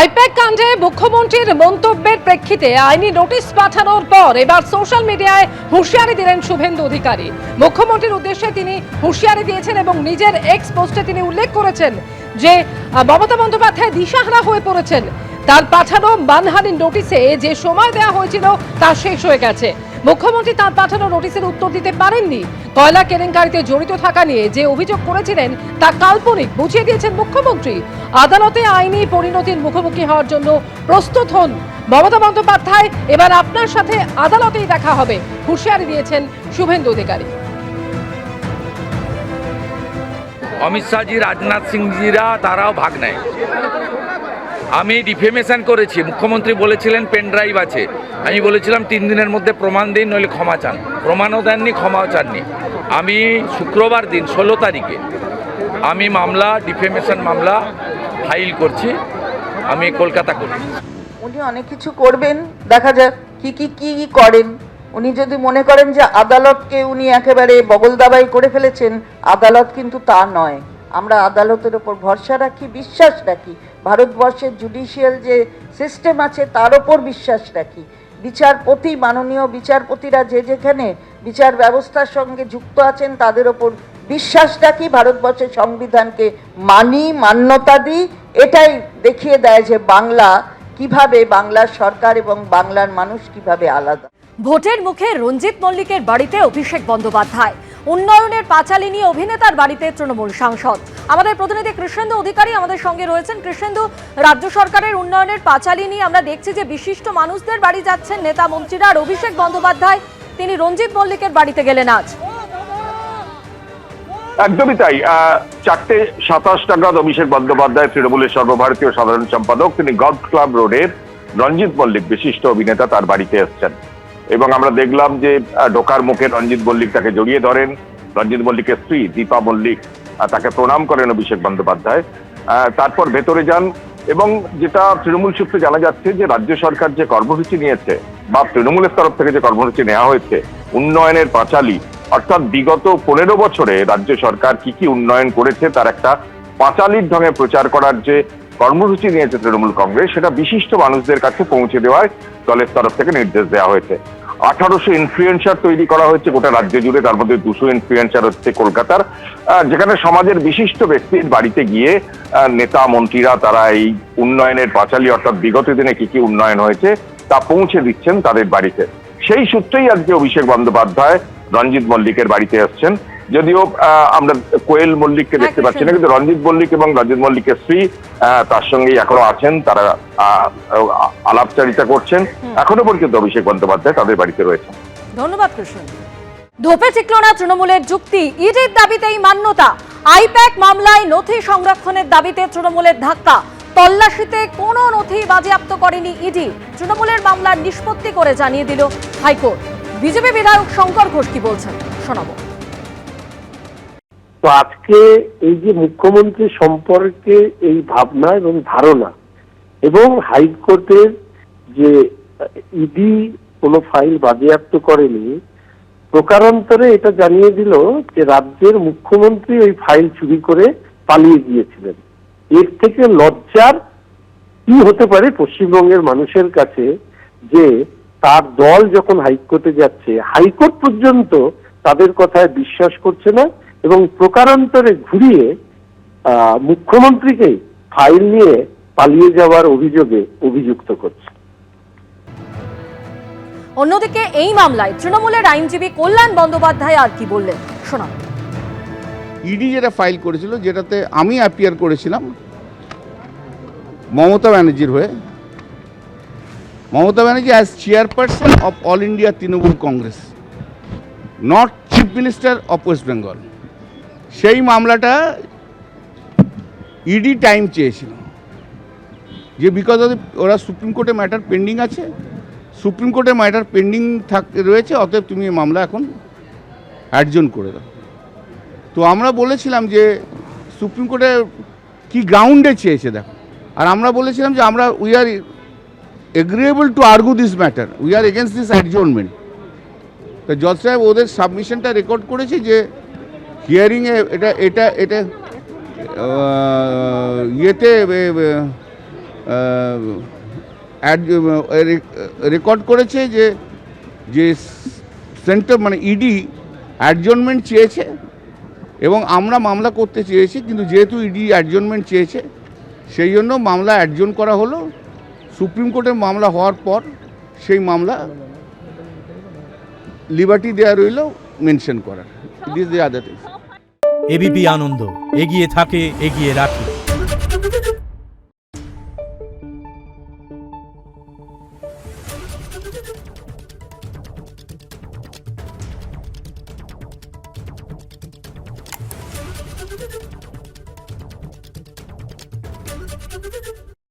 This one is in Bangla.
আইপ্যাক কাণ্ডে মুখ্যমন্ত্রীর মন্তব্যের প্রেক্ষিতে আইনি নোটিশ পাঠানোর পর এবার সোশ্যাল মিডিয়ায় হুঁশিয়ারি দিলেন শুভেন্দু অধিকারী। মুখ্যমন্ত্রীর উদ্দেশ্যে তিনি হুঁশিয়ারি দিয়েছেন এবং নিজের এক্স পোস্টে তিনি উল্লেখ করেছেন যে মমতা বন্দ্যোপাধ্যায় দিশাহারা হয়ে পড়েছেন। তার পাঠানো মানহানির নোটিশে যে সময় দেওয়া হয়েছিল তা শেষ হয়ে গেছে। মুখ্যমন্ত্রী তার পাঠানো নোটিশের উত্তর দিতে পারেননি। কয়লা কেলেঙ্কারিতে জড়িত থাকা নিয়ে যে অভিযোগ করেছিলেন, তা কাল্পনিক বুঝিয়ে দিয়েছেন মুখ্যমন্ত্রী। আদালতে আইনি পরিণতির মুখোমুখি হওয়ার জন্য প্রস্তুত হন মমতা বন্দ্যোপাধ্যায়। এবার আপনার সাথে আদালতেই দেখা হবে, হুঁশিয়ারি দিয়েছেন শুভেন্দু অধিকারী। অমিত শাহজি, রাজনাথ সিংজিরা, তারাও ভাগ নেয়। আমি ডিফেমেশন করেছি। মুখ্যমন্ত্রী বলেছিলেন, পেন ড্রাইভ আছে। আমি বলেছিলাম, তিন দিনের মধ্যে প্রমাণ দিন, নইলে ক্ষমা চান। প্রমাণও দেননি, ক্ষমাও চাননি। আমি শুক্রবার দিন, ষোলো তারিখে আমি মামলা, ডিফেমেশন মামলা ফাইল করছি। আমি কলকাতা করি। উনি অনেক কিছু করবেন, দেখা যাক কি কি কি কি করেন। উনি যদি মনে করেন যে আদালতকে উনি একেবারে বগল দাবাই করে ফেলেছেন, আদালত কিন্তু তা নয়। আমরা আদালতের ওপর ভরসা রাখি, বিশ্বাস রাখি। ভারতবর্ষের জুডিশিয়াল যে সিস্টেম আছে, তার ওপর বিশ্বাস রাখি। বিচারপতি, মাননীয় বিচারপতিরা যে যেখানে বিচার ব্যবস্থার সঙ্গে যুক্ত আছেন, তাদের ওপর বিশ্বাস রাখি। ভারতবর্ষের সংবিধানকে মানি, মান্যতা দিই। এটাই দেখিয়ে দেয় যে বাংলা কীভাবে বাংলার সরকার এবং বাংলার মানুষ কীভাবে আলাদা। ভোটের মুখে রঞ্জিত মল্লিকের বাড়িতে অভিষেক বন্দ্যোপাধ্যায়। উন্নয়নের পাঁচালী নিয়ে অভিনেতার বাড়িতে তৃণমূল সাংসদ। আমাদের প্রতিনিধি কৃষ্ণেন্দু অধিকারী আমাদের সঙ্গে রয়েছেন। কৃষ্ণেন্দু, রাজ্য সরকারের উন্নয়নের পাঁচালী নিয়ে আমরা দেখছি যে বিশিষ্ট মানুষদের বাড়ি যাচ্ছেন নেতা মন্ত্রীরা আর অভিষেক বন্দ্যোপাধ্যায়, তিনি রঞ্জিত মল্লিকের বাড়িতে গেলেন আজ। একদমই তাই। চারটে সাতাশ টাকাত অভিষেক বন্দ্যোপাধ্যায় তৃণমূলের সর্বভারতীয় সাধারণ সম্পাদক, তিনি গল্ফ ক্লাব রোডের রঞ্জিত মল্লিক বিশিষ্ট অভিনেতা তার বাড়িতে এসছেন। এবং আমরা দেখলাম যে ঢোকার মুখে রঞ্জিত মল্লিক তাকে জড়িয়ে ধরেন। রঞ্জিত মল্লিকের স্ত্রী দীপা মল্লিক তাকে প্রণাম করেন অভিষেক বন্দ্যোপাধ্যায়। তারপর ভেতরে যান এবং যেটা তৃণমূল সূত্রে জানা যাচ্ছে যে, রাজ্য সরকার যে কর্মসূচি নিয়েছে বা তৃণমূলের তরফ থেকে যে কর্মসূচি নেওয়া হয়েছে, উন্নয়নের পাঁচালী, অর্থাৎ বিগত পনেরো বছরে রাজ্য সরকার কি কি উন্নয়ন করেছে তার একটা পাঁচালির ঢঙে প্রচার করার যে কর্মসূচি নিয়েছে তৃণমূল কংগ্রেস, সেটা বিশিষ্ট মানুষদের কাছে পৌঁছে দেওয়ায় দলের তরফ থেকে নির্দেশ দেওয়া হয়েছে। আঠারোশো ইনফ্লুয়েন্সার তৈরি করা হয়েছে গোটা রাজ্য জুড়ে, তার মধ্যে দুশো ইনফ্লুয়েন্সার হচ্ছে কলকাতার। যেখানে সমাজের বিশিষ্ট ব্যক্তির বাড়িতে গিয়ে নেতা, মন্ত্রীরা তারা এই উন্নয়নের পাঁচালী অর্থাৎ বিগত দিনে কি কি উন্নয়ন হয়েছে, তা পৌঁছে দিচ্ছেন তাদের বাড়িতে। সেই সূত্রেই আজকে অভিষেক বন্দ্যোপাধ্যায়, রঞ্জিত মল্লিকের বাড়িতে আসছেন। যদিও আমরা কোয়েল মল্লিককে দেখতে হ্যাঁ, পাচ্ছি না কিন্তু রঞ্জিত মল্লিক এবং রঞ্জিত মল্লিকের স্ত্রী তার সঙ্গেই এখনও আছেন তারা আলাপচারিতা করছেন। এখনও পর্যন্ত অভিষেক বন্দ্যোপাধ্যায় তাদের বাড়িতে রয়েছেন। ধন্যবাদ কৃষ্ণেন্দু ধোপে টিকল না তৃণমূলের যুক্তি ইডির দাবিতেই মান্যতা। আইপ্যাক মামলায় নথি সংরক্ষণের দাবিতে তৃণমূলের ধাক্কা। তল্লাশিতে কোনো নথি বাজেয়াপ্ত করেনি ইডি। তৃণমূলের মামলার নিষ্পত্তি করে জানিয়ে দিল হাইকোর্ট। বিজেপি বিধায়ক শঙ্কর ঘোষ কি বলছেন? শোনাবো। তো আজকে এই যে মুখ্যমন্ত্রী সম্পর্কে এই ভাবনা এবং ধারণা এবং হাইকোর্টের যে ইডি কোনো ফাইল বাজেয়াপ্ত করেনি, প্রকারান্তরে এটা জানিয়ে দিল যে রাজ্যের মুখ্যমন্ত্রী ওই ফাইল চুরি করে পালিয়ে গিয়েছিলেন। এর থেকে লজ্জার কি হতে পারে পশ্চিমবঙ্গের মানুষের কাছে যে তার দল যখন হাইকোর্টে যাচ্ছে, হাইকোর্ট পর্যন্ত তাদের কথায় বিশ্বাস করছে না এবং প্রকারান্তরে ঘুরিয়ে আহ, মুখ্যমন্ত্রীকেই ফাইল নিয়ে পালিয়ে যাওয়ার অভিযোগে অভিযুক্ত করছে। অন্যদিকে এই মামলায় তৃণমূলের আইনজীবী কল্যাণ বন্দ্যোপাধ্যায় আর কি বললেন? শোনাবো ইডি যেটা ফাইল করেছিল যেটাতে আমি অ্যাপিয়ার করেছিলাম মমতা ব্যানার্জির হয়ে। Mamata Banerjee as chairperson of all India Trinamool Congress not chief minister of West Bengal সেই মামলাটা ইডি টাইম চেয়েছিল। যে বিকজ অফ ওরা সুপ্রিম কোর্টে ম্যাটার পেন্ডিং আছে সুপ্রিম কোর্টে ম্যাটার পেন্ডিং থাক, রয়েছে, অতএব তুমি এই মামলা এখন অ্যাডজন করে দাও। তো আমরা বলেছিলাম যে সুপ্রিম কোর্টে কি গ্রাউন্ডে চেয়েছে দেখো। আর আমরা বলেছিলাম যে আমরা we are agreeable to argue this matter we are against this adjournment তো জজ সাহেব ওদের সাবমিশনটা রেকর্ড করেছি যে হিয়ারিংয়ে এটা এটা এটা ইয়েতে রেকর্ড করেছে যে যে সেন্টার মানে ইডি অ্যাডজনমেন্ট চেয়েছে, এবং আমরা মামলা করতে চেয়েছি, কিন্তু যেহেতু ইডি অ্যাডজনমেন্ট চেয়েছে, সেই জন্য মামলা অ্যাডজন করা হলো। সুপ্রিম কোর্টের মামলা হওয়ার পর সেই মামলা লিবার্টি দেওয়া রইল মেনশন করার। This the other things ABP Ananda এগিয়ে থাকে এগিয়ে রাখে